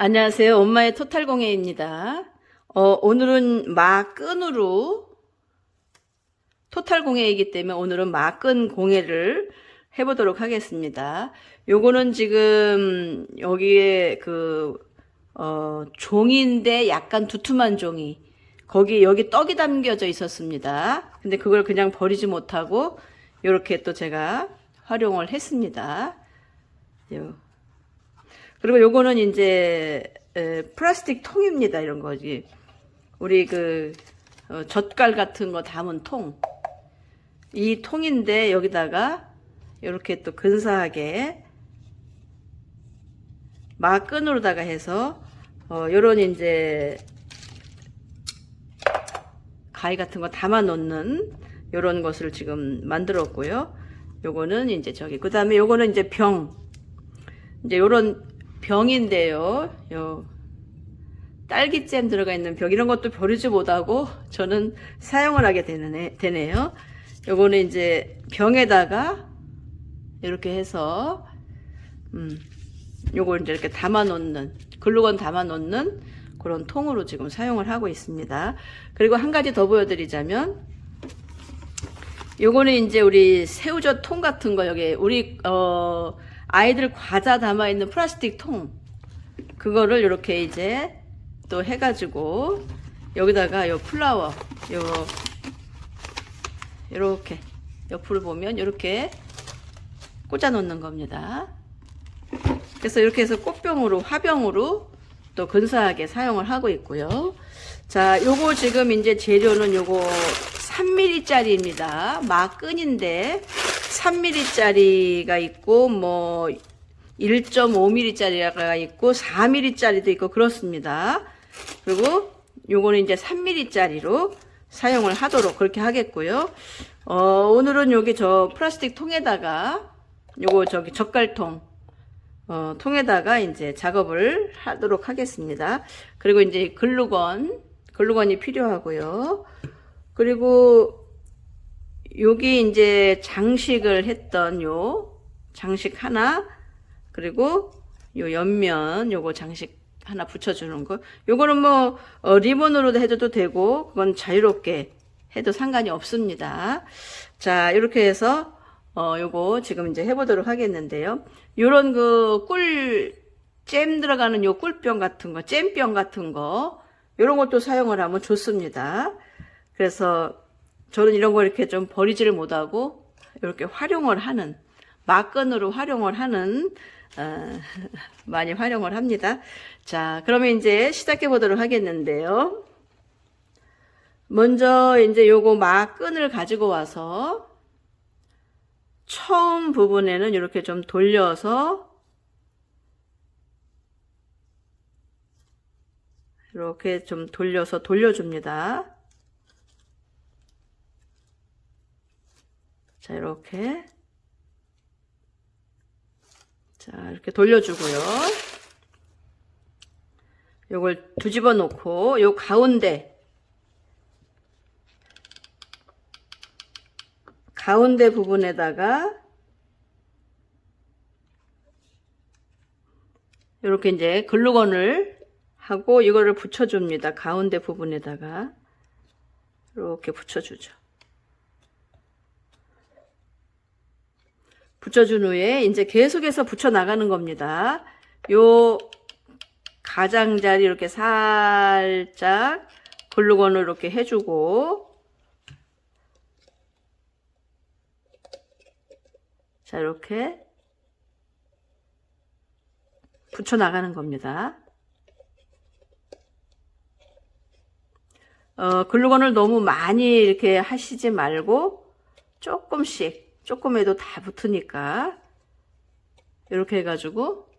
안녕하세요. 엄마의 토탈공예입니다. 어, 오늘은 막끈으로 토탈공예이기 때문에 오늘은 막끈 공예를 해보도록 하겠습니다. 요거는 지금 여기에 그, 어, 종인데 약간 두툼한 종이. 거기, 여기 떡이 담겨져 있었습니다. 근데 그걸 그냥 버리지 못하고, 요렇게 또 제가 활용을 했습니다. 요. 그리고 요거는 이제 에, 플라스틱 통입니다. 이런 거지. 우리 그 어, 젓갈 같은 거 담은 통. 이 통인데 여기다가 이렇게 또 근사하게 막끈으로다가 해서 어, 요런 이제 가위 같은 거 담아 놓는 요런 것을 지금 만들었고요. 요거는 이제 저기 그다음에 요거는 이제 병 이제 요런 병인데요. 요 딸기잼 들어가 있는 병 이런 것도 버리지 못하고 저는 사용을 하게 되네, 되네요. 요거는 이제 병에다가 이렇게 해서 음 요걸 이제 이렇게 담아 놓는 글루건 담아 놓는 그런 통으로 지금 사용을 하고 있습니다. 그리고 한 가지 더 보여드리자면 요거는 이제 우리 새우젓 통 같은 거 여기 우리 어 아이들 과자 담아 있는 플라스틱 통 그거를 이렇게 이제 또 해가지고 여기다가 요 플라워 요 이렇게 옆으로 보면 이렇게 꽂아 놓는 겁니다. 그래서 이렇게 해서 꽃병으로 화병으로 또 근사하게 사용을 하고 있고요. 자, 요거 지금 이제 재료는 요거 3mm짜리입니다. 막끈인데 3mm짜리가 있고 뭐 1.5mm짜리가 있고 4mm짜리도 있고 그렇습니다. 그리고 요거는 이제 3mm짜리로 사용을 하도록 그렇게 하겠고요. 어, 오늘은 여기 저 플라스틱 통에다가 요거 저기 젓갈통 어, 통에다가 이제 작업을 하도록 하겠습니다. 그리고 이제 글루건 글루건이 필요하고요. 그리고 여기 이제 장식을 했던 요 장식 하나 그리고 요 옆면 요거 장식 하나 붙여주는 거. 요거는 뭐 어, 리본으로도 해줘도 되고 그건 자유롭게 해도 상관이 없습니다. 자 이렇게 해서 어 요거 지금 이제 해보도록 하겠는데요. 요런 그 꿀 잼 들어가는 요 꿀병 같은 거 잼병 같은 거 요런 것도 사용을 하면 좋습니다. 그래서 저는 이런 거 이렇게 좀 버리지를 못하고 이렇게 활용을 하는 막건으로 활용을 하는 어, 많이 활용을 합니다. 자, 그러면 이제 시작해 보도록 하겠는데요. 먼저 이제 요거 막끈을 가지고 와서 처음 부분에는 이렇게 좀 돌려서 이렇게 좀 돌려서 돌려줍니다. 자, 이렇게. 자, 이렇게 돌려주고요. 요걸 뒤집어 놓고, 요 가운데, 가운데 부분에다가, 이렇게 이제 글루건을 하고 이거를 붙여줍니다. 가운데 부분에다가. 이렇게 붙여주죠. 붙여준 후에 이제 계속해서 붙여 나가는 겁니다. 요 가장자리 이렇게 살짝 글루건을 이렇게 해주고 자 이렇게 붙여 나가는 겁니다. 어, 글루건을 너무 많이 이렇게 하시지 말고 조금씩 조금에도 다 붙으니까 이렇게 해가지고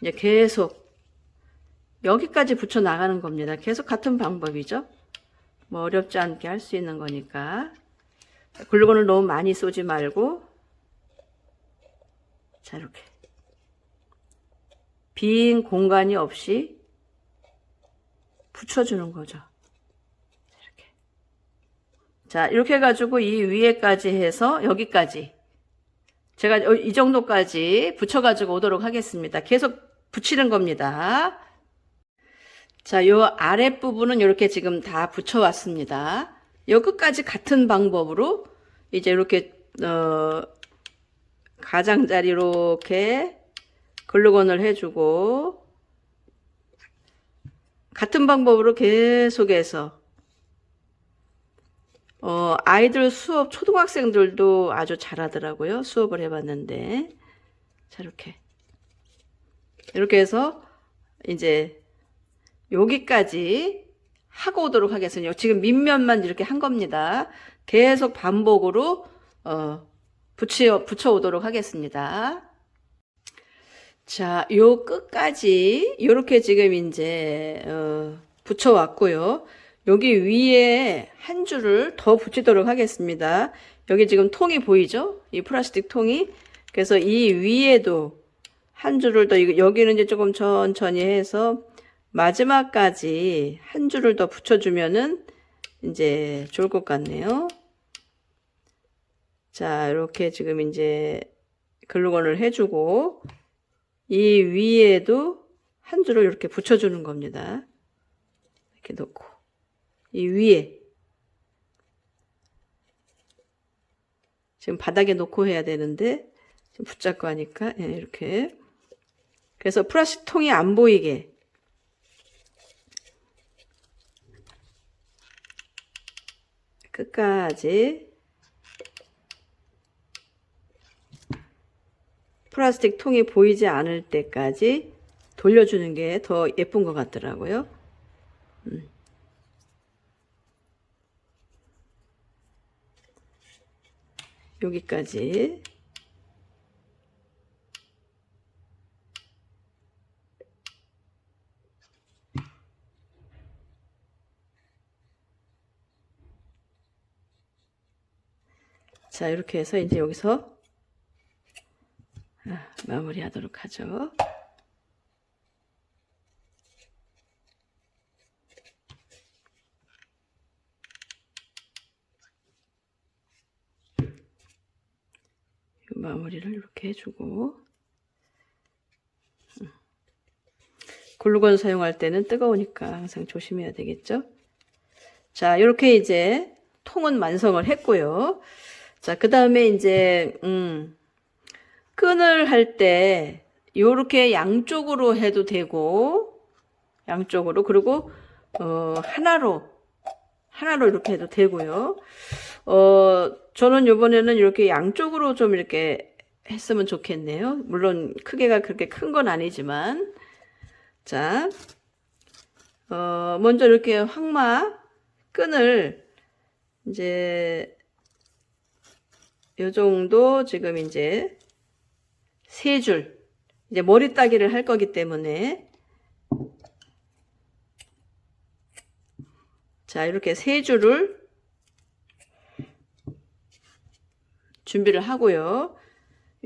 이제 계속 여기까지 붙여 나가는 겁니다. 계속 같은 방법이죠. 뭐 어렵지 않게 할 수 있는 거니까 글루건을 너무 많이 쏘지 말고 자 이렇게 빈 공간이 없이 붙여주는 거죠. 자, 이렇게 해가지고 이 위에까지 해서 여기까지. 제가 이 정도까지 붙여가지고 오도록 하겠습니다. 계속 붙이는 겁니다. 자, 요 아랫부분은 이렇게 지금 다 붙여왔습니다. 요 끝까지 같은 방법으로 이제 이렇게, 어, 가장자리 이렇게 글루건을 해주고, 같은 방법으로 계속해서, 어, 아이들 수업, 초등학생들도 아주 잘하더라고요. 수업을 해봤는데. 자, 이렇게. 이렇게 해서, 이제, 여기까지 하고 오도록 하겠습니다. 지금 밑면만 이렇게 한 겁니다. 계속 반복으로 어, 붙여 붙여 오도록 하겠습니다. 자, 요 끝까지 이렇게 지금 이제 어, 붙여 왔고요. 여기 위에 한 줄을 더 붙이도록 하겠습니다. 여기 지금 통이 보이죠? 이 플라스틱 통이. 그래서 이 위에도 한 줄을 더 여기는 이제 조금 천천히 해서 마지막까지 한 줄을 더 붙여주면은 이제 좋을 것 같네요. 자, 이렇게 지금 이제 글루건을 해주고 이 위에도 한 줄을 이렇게 붙여주는 겁니다. 이렇게 놓고 이 위에 지금 바닥에 놓고 해야 되는데 지금 붙잡고 하니까 예, 이렇게 그래서 플라스틱 통이 안 보이게 끝까지 플라스틱 통이 보이지 않을 때까지 돌려주는 게 더 예쁜 것 같더라고요. 음. 여기까지 자 이렇게 해서 이제 여기서 아, 마무리하도록 하죠. 마무리를 이렇게 해주고 음. 글루건 사용할 때는 뜨거우니까 항상 조심해야 되겠죠. 자, 이렇게 이제 통은 완성을 했고요. 자, 그 다음에 이제, 음, 끈을 할 때, 요렇게 양쪽으로 해도 되고, 양쪽으로, 그리고, 어, 하나로, 하나로 이렇게 해도 되고요. 어, 저는 요번에는 이렇게 양쪽으로 좀 이렇게 했으면 좋겠네요. 물론 크기가 그렇게 큰 건 아니지만. 자, 어, 먼저 이렇게 황마 끈을 이제 요 정도 지금 이제 세 줄. 이제 머리 따기를 할 거기 때문에 자, 이렇게 세 줄을 준비를 하고요.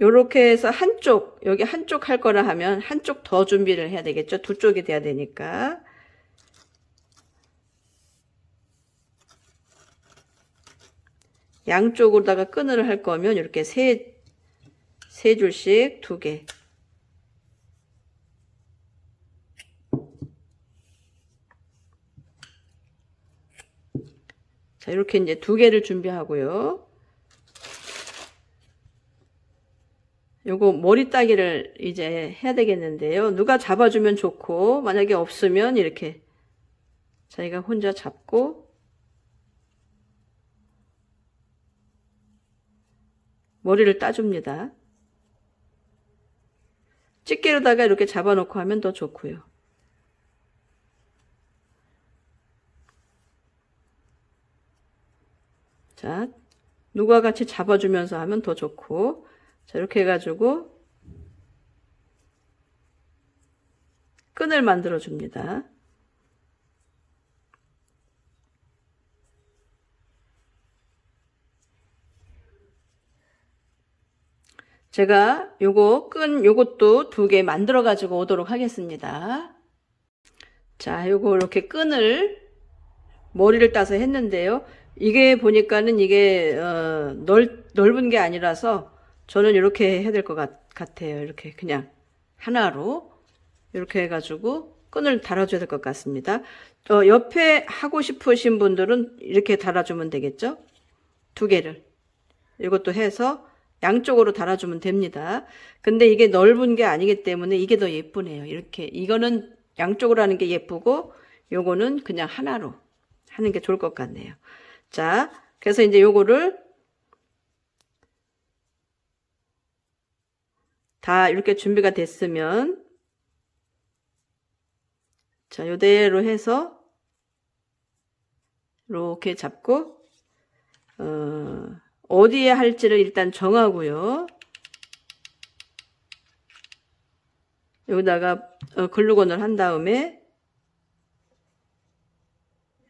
요렇게 해서 한쪽, 여기 한쪽 할 거라 하면 한쪽 더 준비를 해야 되겠죠. 두 쪽이 돼야 되니까. 양쪽으로다가 끈을 할 거면 이렇게 세, 세 줄씩 두 개. 자, 이렇게 이제 두 개를 준비하고요. 요거 머리 따기를 이제 해야 되겠는데요. 누가 잡아주면 좋고, 만약에 없으면 이렇게 자기가 혼자 잡고, 머리를 따줍니다. 집게로다가 이렇게 잡아놓고 하면 더 좋고요. 자, 누가 같이 잡아주면서 하면 더 좋고, 자, 이렇게 해가지고, 끈을 만들어 줍니다. 제가 요거 끈 요것도 두 개 만들어 가지고 오도록 하겠습니다. 자, 요거 이렇게 끈을 머리를 따서 했는데요. 이게 보니까는 이게 어, 넓, 넓은 게 아니라서 저는 이렇게 해야 될 것 같아요. 이렇게 그냥 하나로 이렇게 해가지고 끈을 달아줘야 될 것 같습니다. 어, 옆에 하고 싶으신 분들은 이렇게 달아주면 되겠죠? 두 개를. 이것도 해서 양쪽으로 달아주면 됩니다. 근데 이게 넓은 게 아니기 때문에 이게 더 예쁘네요. 이렇게. 이거는 양쪽으로 하는 게 예쁘고, 요거는 그냥 하나로 하는 게 좋을 것 같네요. 자, 그래서 이제 요거를 다 이렇게 준비가 됐으면, 자, 요대로 해서, 이렇게 잡고, 어, 어디에 할지를 일단 정하고요. 여기다가 어, 글루건을 한 다음에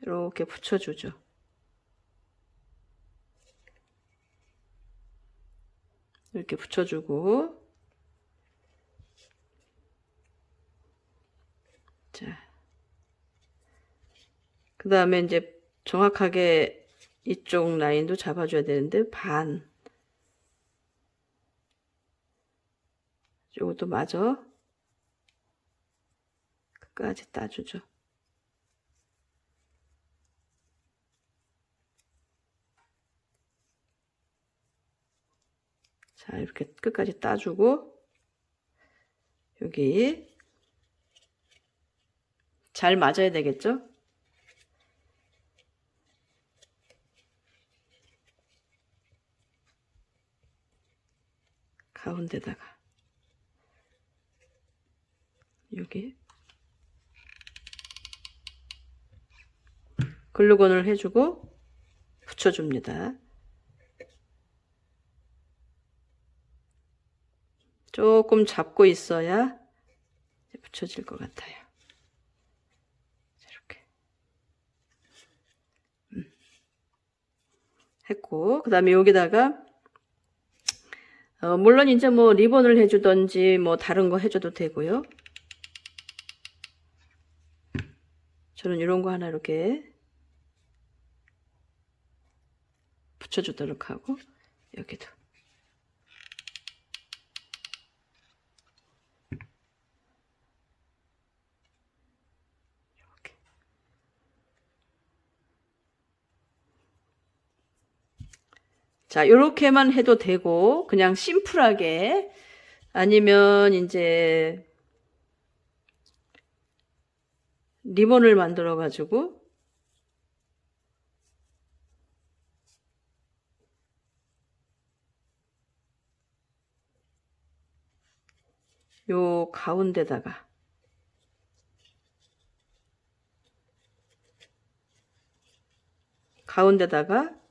이렇게 붙여주죠. 이렇게 붙여주고 자, 그 다음에 이제 정확하게 이쪽 라인도 잡아줘야 되는데 반. 요것도 맞아. 끝까지 따주죠. 자 이렇게 끝까지 따주고 여기 잘 맞아야 되겠죠 가운데다가 여기 글루건을 해주고 붙여줍니다. 조금 잡고 있어야 붙여질 것 같아요. 이렇게 음. 했고 그 다음에 여기다가 어, 물론 이제 뭐 리본을 해주던지 뭐 다른 거 해줘도 되고요. 저는 이런 거 하나 이렇게 붙여주도록 하고 여기도 자, 이렇게만 해도 되고, 그냥 심플하게, 아니면 이제, 리본을 만들어가지고, 요 가운데다가, 가운데다가,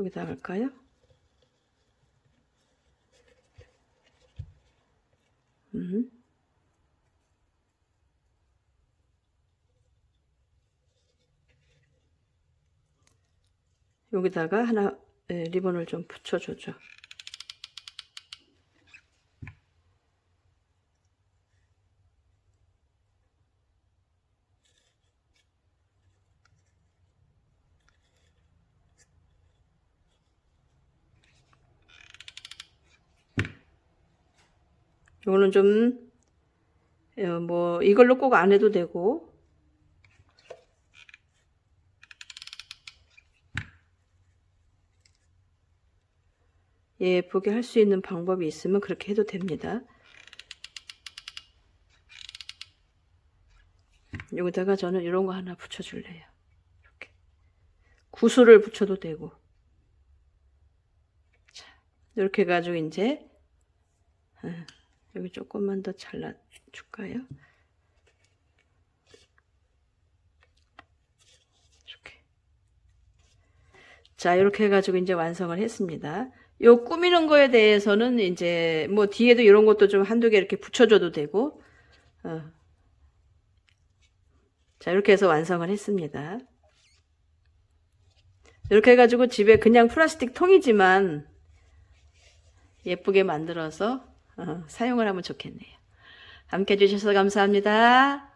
여기다 할까요? 음. 여기다가 하나 예, 리본을 좀 붙여주죠. 이거는 좀, 어, 뭐, 이걸로 꼭 안 해도 되고, 예쁘게 할 수 있는 방법이 있으면 그렇게 해도 됩니다. 여기다가 저는 이런 거 하나 붙여줄래요. 이렇게. 구슬을 붙여도 되고. 자, 이렇게 해가지고 이제, 어, 여기 조금만 더 잘라줄까요? 이렇게. 자, 이렇게 해가지고 이제 완성을 했습니다. 요 꾸미는 거에 대해서는 이제 뭐 뒤에도 이런 것도 좀 한두 개 이렇게 붙여줘도 되고, 어. 자, 이렇게 해서 완성을 했습니다. 이렇게 해가지고 집에 그냥 플라스틱 통이지만 예쁘게 만들어서 어, 사용을 하면 좋겠네요. 함께 해주셔서 감사합니다.